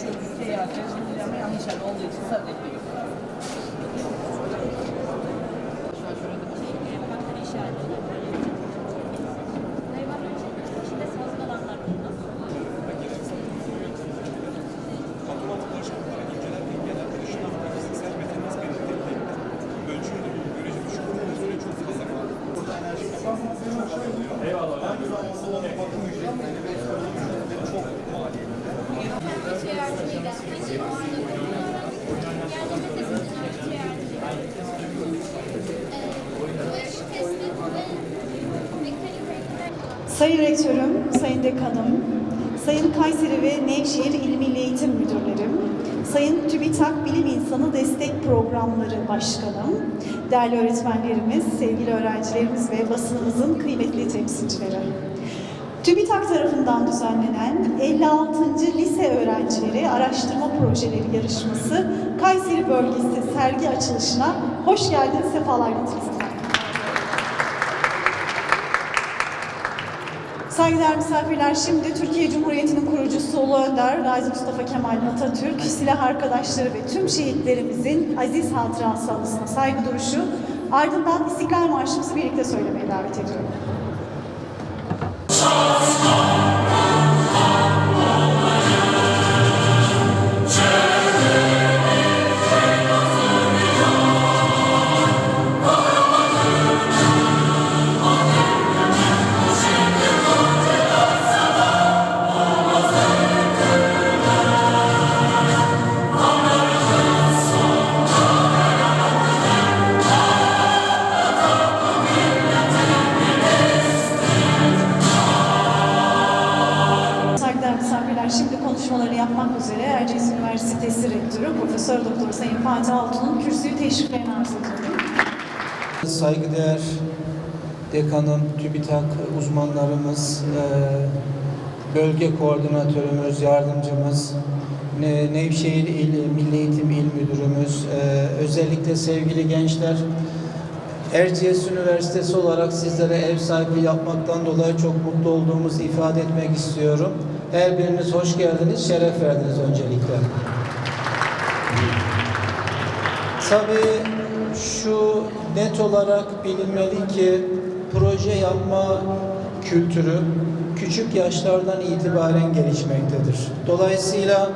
Çünkü seyahat, yanlış yer olduğu için sadece Sayın Rektörüm, Sayın Dekanım, Sayın Kayseri ve Nevşehir İl Eğitim Müdürlerim, Sayın TÜBİTAK Bilim İnsanı Destek Programları Başkanım, değerli öğretmenlerimiz, sevgili öğrencilerimiz ve basınımızın kıymetli temsilcileri. TÜBİTAK tarafından düzenlenen 56. Lise Öğrencileri Araştırma Projeleri Yarışması Kayseri Bölgesi sergi açılışına hoş geldiniz, sefalar getirdiniz. Saygıdeğer misafirler, şimdi Türkiye Cumhuriyeti'nin kurucusu Ulu Önder Gazi Mustafa Kemal Atatürk, silah arkadaşları ve tüm şehitlerimizin aziz hatırası anısına saygı duruşu, ardından İstiklal Marşımızı birlikte söylemeye davet ediyorum. Şimdi konuşmalarını yapmak üzere Erciyes Üniversitesi Rektörü Profesör Doktor Sayın Fatih Altun'un kürsüyü teşriflerini arz ediyorum. Saygıdeğer dekanım, TÜBİTAK uzmanlarımız, e, bölge koordinatörümüz, yardımcımız, Ne- Nevşehir İl Milli Eğitim İl Müdürümüz, e, özellikle sevgili gençler, Erciyes Üniversitesi olarak sizlere ev sahipliği yapmaktan dolayı çok mutlu olduğumuzu ifade etmek istiyorum. Her biriniz hoş geldiniz, şeref verdiniz öncelikle. Tabii şu net olarak bilinmeli ki proje yapma kültürü küçük yaşlardan itibaren gelişmektedir. Dolayısıyla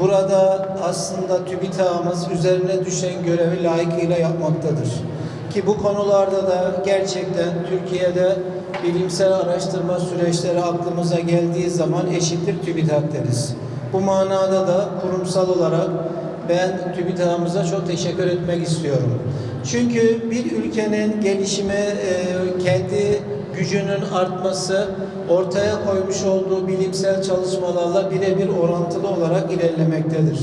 burada aslında TÜBİTAK'ımız üzerine düşen görevi layıkıyla yapmaktadır. Ki bu konularda da gerçekten Türkiye'de bilimsel araştırma süreçleri aklımıza geldiği zaman eşittir TÜBİTAK deriz. Bu manada da kurumsal olarak ben TÜBİTAK'ımıza çok teşekkür etmek istiyorum. Çünkü bir ülkenin gelişimi, e, kendi gücünün artması, ortaya koymuş olduğu bilimsel çalışmalarla birebir orantılı olarak ilerlemektedir.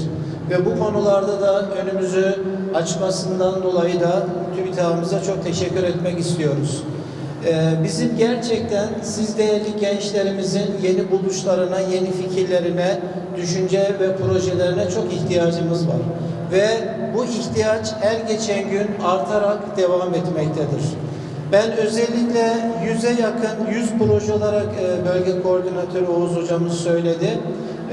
Ve bu konularda da önümüzü açmasından dolayı da TÜBİTAK'ımıza çok teşekkür etmek istiyoruz. Ee, Bizim gerçekten siz değerli gençlerimizin yeni buluşlarına, yeni fikirlerine, düşünce ve projelerine çok ihtiyacımız var. Ve bu ihtiyaç her geçen gün artarak devam etmektedir. Ben özellikle yüze yakın, 100 proje olarak e, bölge koordinatörü Oğuz hocamız söyledi.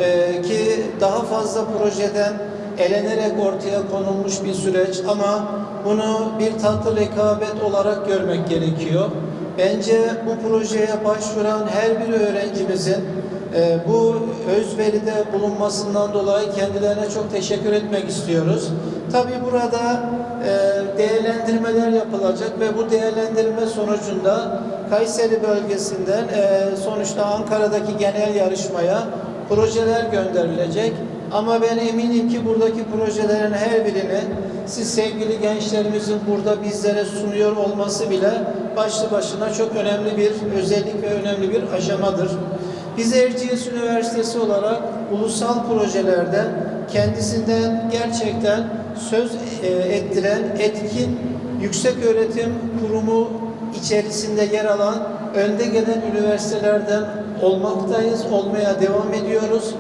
E, ki daha fazla projeden elenerek ortaya konulmuş bir süreç ama bunu bir tatlı rekabet olarak görmek gerekiyor. Bence bu projeye başvuran her bir öğrencimizin e, bu özveride bulunmasından dolayı kendilerine çok teşekkür etmek istiyoruz. Tabii burada e, değerlendirmeler yapılacak ve bu değerlendirme sonucunda Kayseri bölgesinden e, sonuçta Ankara'daki genel yarışmaya projeler gönderilecek. Ama ben eminim ki buradaki projelerin her birini siz sevgili gençlerimizin burada bizlere sunuyor olması bile başlı başına çok önemli bir özellik ve önemli bir aşamadır. Biz Erciyes Üniversitesi olarak ulusal projelerde kendisinden gerçekten söz e, ettiren etkin yüksek öğretim kurumu içerisinde yer alan önde gelen üniversitelerden olmaktayız, olmaya devam ediyoruz.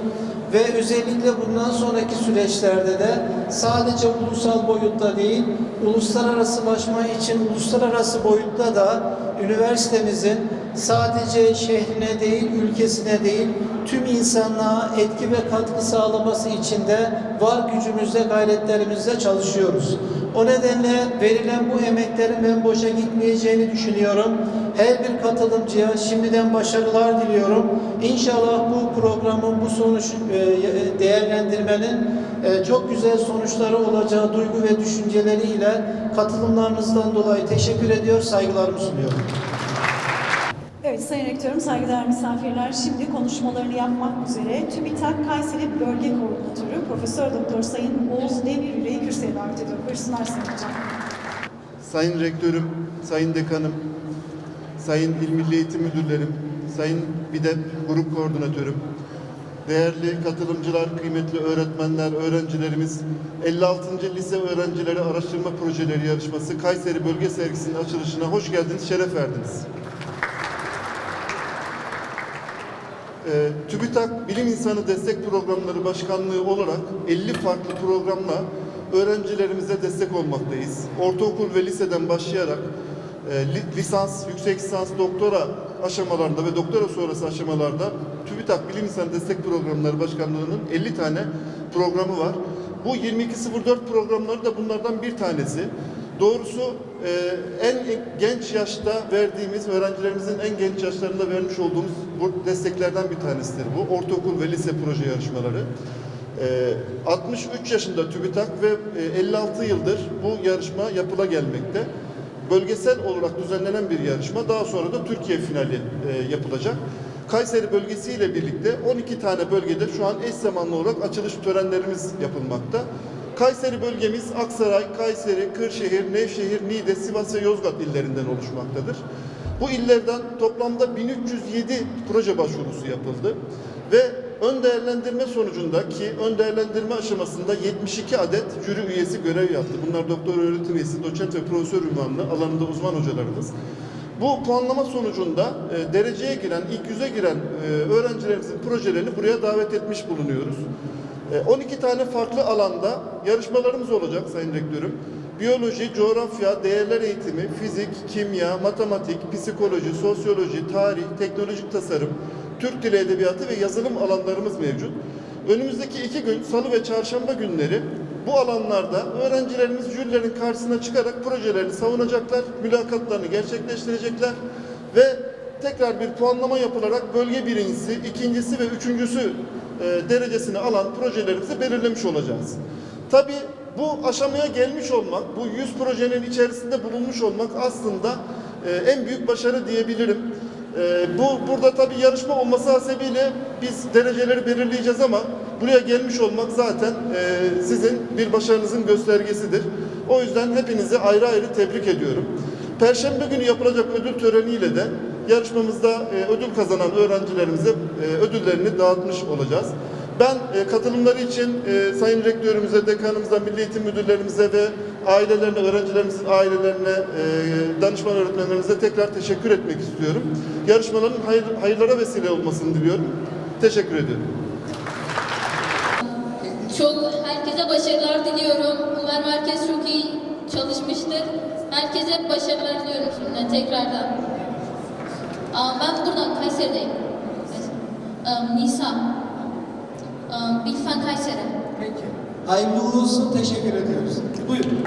Ve özellikle bundan sonraki süreçlerde de sadece ulusal boyutta değil, uluslararasılaşma için uluslararası boyutta da üniversitemizin sadece şehrine değil, ülkesine değil, tüm insanlığa etki ve katkı sağlaması için de var gücümüzle, gayretlerimizle çalışıyoruz. O nedenle verilen bu emeklerin ben boşa gitmeyeceğini düşünüyorum. Her bir katılımcıya şimdiden başarılar diliyorum. İnşallah bu programın, bu sonuç e, değerlendirmenin e, çok güzel sonuçları olacağı duygu ve düşünceleriyle katılımlarınızdan dolayı teşekkür ediyor, saygılarımı sunuyorum. Evet Sayın Rektörüm, saygıdeğer misafirler şimdi konuşmalarını yapmak üzere TÜBİTAK Kayseri Bölge Koordinatörü Profesör Doktor Sayın Oğuz Demiryüre'yi kürsüye davet ediyorum. Buyursunlar Sayın Hocam. Sayın Rektörüm, Sayın Dekanım, Sayın İl Milli Eğitim Müdürlerim, Sayın BİDEP Grup Koordinatörüm, değerli katılımcılar, kıymetli öğretmenler, öğrencilerimiz, 56. Lise Öğrencileri Araştırma Projeleri Yarışması Kayseri Bölge Sergisi'nin açılışına hoş geldiniz, şeref verdiniz. Ee, TÜBİTAK Bilim İnsanı Destek Programları Başkanlığı olarak 50 farklı programla öğrencilerimize destek olmaktayız. Ortaokul ve liseden başlayarak e, li- lisans, yüksek lisans, doktora aşamalarında ve doktora sonrası aşamalarda TÜBİTAK Bilim İnsanı Destek Programları Başkanlığı'nın 50 tane programı var. Bu 2204 programları da bunlardan bir tanesi. Doğrusu e, en genç yaşta verdiğimiz, öğrencilerimizin en genç yaşlarında vermiş olduğumuz bu desteklerden bir tanesidir bu. Ortaokul ve lise proje yarışmaları. E, 63 yaşında TÜBİTAK ve e, 56 yıldır bu yarışma yapıla gelmekte. Bölgesel olarak düzenlenen bir yarışma. Daha sonra da Türkiye finali e, yapılacak. Kayseri bölgesiyle birlikte 12 tane bölgede şu an eş zamanlı olarak açılış törenlerimiz yapılmakta. Kayseri bölgemiz Aksaray, Kayseri, Kırşehir, Nevşehir, Niğde, Sivas ve Yozgat illerinden oluşmaktadır. Bu illerden toplamda 1307 proje başvurusu yapıldı ve ön değerlendirme sonucunda ki ön değerlendirme aşamasında 72 adet jüri üyesi görev yaptı. Bunlar doktor öğretim üyesi, doçent ve profesör ünvanlı alanında uzman hocalarımız. Bu puanlama sonucunda e, dereceye giren, ilk yüze giren e, öğrencilerimizin projelerini buraya davet etmiş bulunuyoruz. E, 12 tane farklı alanda yarışmalarımız olacak Sayın Rektörüm. Biyoloji, coğrafya, değerler eğitimi, fizik, kimya, matematik, psikoloji, sosyoloji, tarih, teknolojik tasarım, Türk Dili Edebiyatı ve yazılım alanlarımız mevcut. Önümüzdeki iki gün, salı ve çarşamba günleri bu alanlarda öğrencilerimiz jürilerin karşısına çıkarak projelerini savunacaklar, mülakatlarını gerçekleştirecekler ve tekrar bir puanlama yapılarak bölge birincisi, ikincisi ve üçüncüsü e, derecesini alan projelerimizi belirlemiş olacağız. Tabii bu aşamaya gelmiş olmak, bu 100 projenin içerisinde bulunmuş olmak aslında e, en büyük başarı diyebilirim. E, bu burada tabii yarışma olması hasebiyle biz dereceleri belirleyeceğiz ama buraya gelmiş olmak zaten e, sizin bir başarınızın göstergesidir. O yüzden hepinizi ayrı ayrı tebrik ediyorum. Perşembe günü yapılacak ödül töreniyle de yarışmamızda e, ödül kazanan öğrencilerimize e, ödüllerini dağıtmış olacağız. Ben e, katılımları için e, Sayın Rektörümüze, dekanımıza, Milli Eğitim Müdürlerimize ve ailelerine, öğrencilerimizin ailelerine, e, danışman öğretmenlerimize tekrar teşekkür etmek istiyorum. Yarışmaların hayır, hayırlara vesile olmasını diliyorum. Teşekkür ediyorum. Çok herkese başarılar diliyorum. Umarım herkes çok iyi çalışmıştır. Herkese başarılar diliyorum şimdiden tekrardan. Aa, ben buradan Kayseri'deyim. Nisa. Aa, Bilfen Kayseri. Peki. Hayırlı olsun, teşekkür ediyoruz. Buyurun.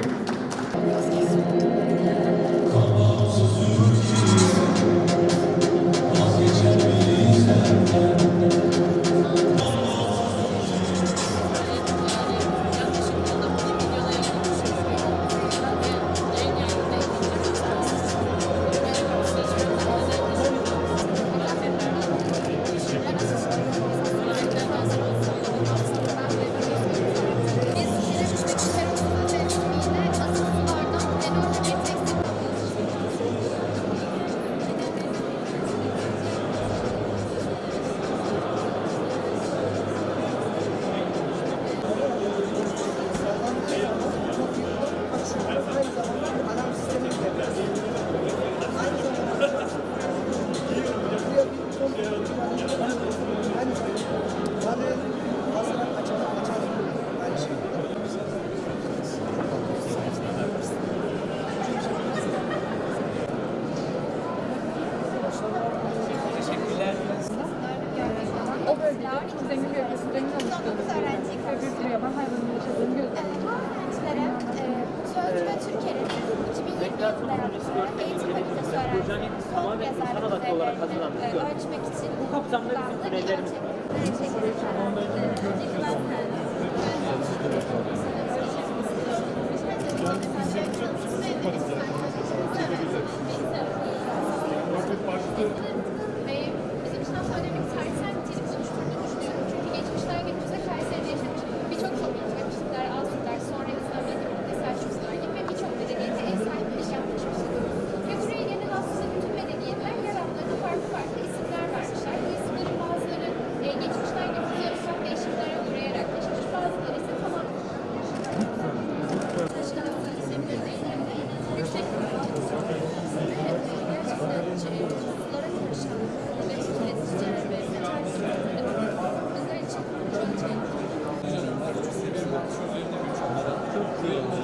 Tiyatro Kulübesi Eğitim Fakültesi öğrencileri. Hocanın tamamen insan odaklı olarak hazırlandığı görmek. Bu kapsamda bizim üyelerimiz Yeah.